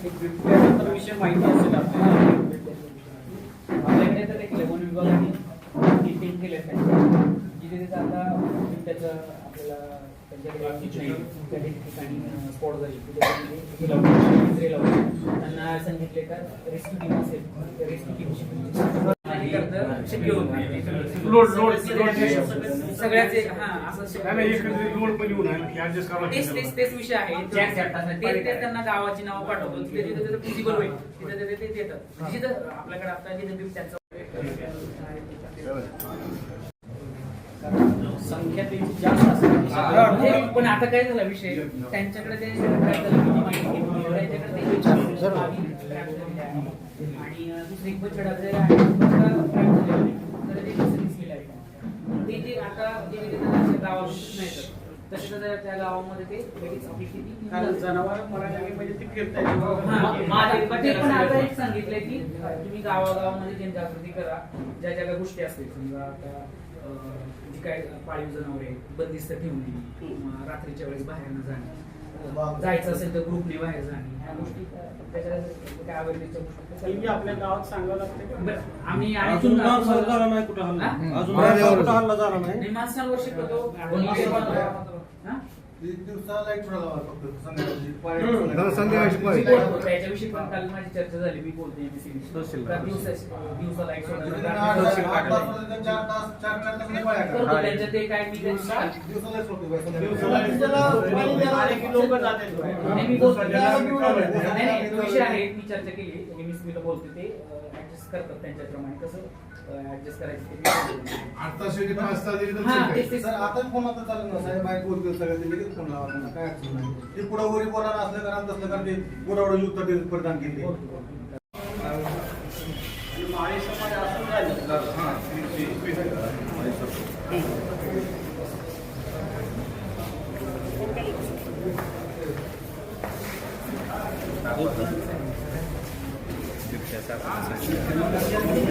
विषय माहिती असेल आपल्याकडे तर एक वन विभागाने टीम केले जिथे तिथे आता बिबट्याचं आपल्याला त्यांच्याकडे ठिकाणी स्पॉट झाली त्यांनी सांगितले का रेस्क्यू टीम असेल. रेस्क्यू शक्य होत नाही. लोड सगळ्याच हा तेच तेच तेच विषय आहे. ते ते त्यांना गावाची नावं पाठवतो. तिथे तिथे तिथे फिजिबल होईल. तिथे तिथे ते देतात जिथं आपल्याकडे आता जिथे संख्या त्यांची जास्त असते. म्हणजे पण आता काय झाला विषय? त्यांच्याकडे ते काय झालं किती माहिती त्यांच्याकडे ते. आणि दुसरी एक आहे. तर ते कसं दिसलेलं आहे ते जे आता जे जे जे गावामध्ये नाही तर तसे तर त्या गावामध्ये ते लगेच आपली जनावर म्हणजे ते फिरताय हा, एक सांगितलंय की तुम्ही गावागावामध्ये जनजागृती करा. ज्या ज्या काही गोष्टी असतील समजा आता जी काय पाळीव जनावरे बंदिस्त ठेवणे रात्रीच्या वेळेस बाहेर न जाणे. जायचं असेल तर ग्रुपने बाहेर जाणे ह्या गोष्टी अं, त्याच्या काय अवेअरनेसच्या गोष्टी आपल्या गावात सांगावं लागतं आम्ही आणि अजून झाला नाही कुठं हल्ला? अजून माणसावर कुठं हल्ला झाला नाही? नाही, माणसांवर शिकवतो त्याच्याविषयी पण काल माझी चर्चा झाली मी बोलते दिवसा- त्यांच्या ते काय मी विषय आहे चर्चा केली. बोलते ते ऍडजस्ट करतात त्यांच्याप्रमाणे. कसं ऍडजस्ट करायचं तास वेळी पाच तास दिली तर ठीक आहे. तेच- तेच. सर आता फोन आता चालू ना साहेब बाईक बोलतो सगळं ते लगेच फोन लावा त्यांना. काय अडचण नाही. ते पुढं वरी बोला असलं कारण तसलं कारण ते पुढं युक्त ते प्रदान केले.